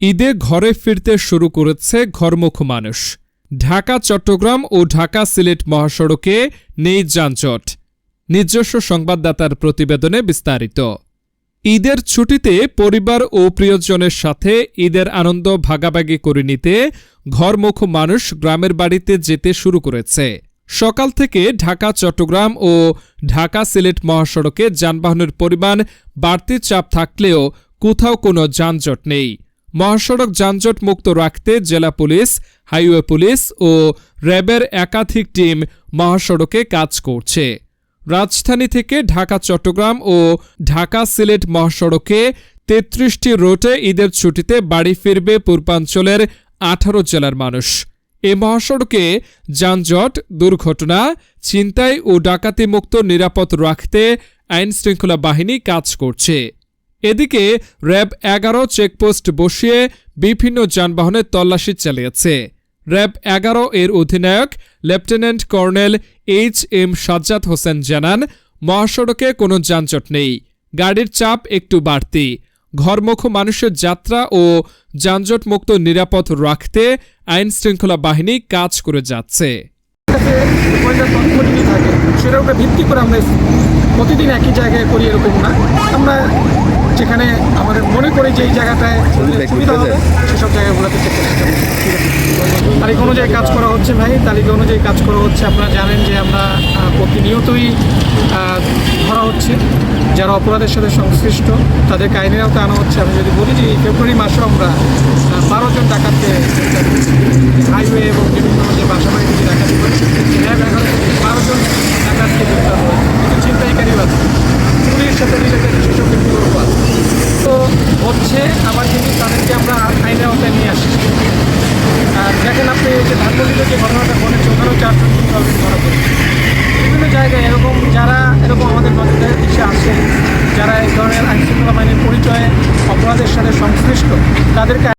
ঈদে ঘরে ফিরতে শুরু করেছে ঘরমুখ মানুষ। ঢাকা, চট্টগ্রাম ও ঢাকা সিলেট মহাসড়কে নেই যানজট। নিজস্ব সংবাদদাতার প্রতিবেদনে বিস্তারিত। ঈদের ছুটিতে পরিবার ও প্রিয়জনের সাথে ঈদের আনন্দ ভাগাভাগি করে নিতে ঘরমুখ মানুষ গ্রামের বাড়িতে যেতে শুরু করেছে। সকাল থেকে ঢাকা, চট্টগ্রাম ও ঢাকা সিলেট মহাসড়কে যানবাহনের পরিমাণ বাড়তি চাপ থাকলেও কোথাও কোনো যানজট নেই। মহাসড়ক যানজট মুক্ত রাখতে জেলা পুলিশ, হাইওয়ে পুলিশ ও র্যাবের একাধিক টিম মহাসড়কে কাজ করছে। রাজধানী থেকে ঢাকা, চট্টগ্রাম ও ঢাকা সিলেট মহাসড়কে তেত্রিশটি রোটে ঈদের ছুটিতে বাড়ি ফিরবে পূর্বাঞ্চলের আঠারো জেলার মানুষ। এ মহাসড়কে যানজট, দুর্ঘটনা, ছিনতাই ও ডাকাতি মুক্ত নিরাপদ রাখতে আইন শৃঙ্খলা বাহিনী কাজ করছে। এদিকে র্যাব এগারো চেকপোস্ট বসিয়ে বিভিন্ন যানবাহনের তল্লাশি চালিয়েছে। র্যাব এগারো এর অধিনায়ক lieutenant colonel H M Sajjad Hossain জানান, মহাসড়কে কোনো যানজট নেই, গাড়ির চাপ একটু বাড়তি, ঘরমুখ মানুষের যাত্রা ও যানজট মুক্ত নিরাপদ রাখতে আইন শৃঙ্খলা বাহিনী কাজ করে যাচ্ছে। ভিত্তি করে আমরা প্রতিদিন একই জায়গায় করি এরকম না। আমরা যেখানে আমাদের মনে করি যে এই জায়গাটায় সুবিধা হবে সেসব জায়গাগুলোতে চেক। তালিকা অনুযায়ী কাজ করা হচ্ছে ভাই তালিকা অনুযায়ী কাজ করা হচ্ছে। আপনারা জানেন যে আমরা প্রতিনিয়তই ধরা হচ্ছে। যারা অপরাধের সাথে সংশ্লিষ্ট তাদের আইনের আওতায় আনা হচ্ছে। আমি যদি বলি যে এই ফেব্রুয়ারি মাসেও আমরা বারো জন ডাকাতকে হাইওয়ে এবং বিভিন্ন যে বাসা বাড়িতে যে ডাকাতি করেছে র্যাব এগারো থেকে বারো জন ডাকাতকে গ্রেপ্তার হয় কিছু ছিনতাইকারীও আছে পুলিশের সাথে রিলেটেড সেসব ব্যক্তিগুলো আছে তো হচ্ছে, আবার কিন্তু তাদেরকে আমরা আইনের আওতায় নিয়ে আসছি। আর দেখেন আপনি যে ধানমন্ডিতে যে ঘটনাটা ঘটেছে, ওখানেও চারজন কিন্তু অলরেডি ধরা পড়েছে। বিভিন্ন জায়গায় এরকম যারা এরকম আমাদের নজরে দেশে আসে, যারা এই ধরনের আইনশৃঙ্খলা বাহিনীর পরিচয়ে অপরাধের সাথে সংশ্লিষ্ট, তাদেরকে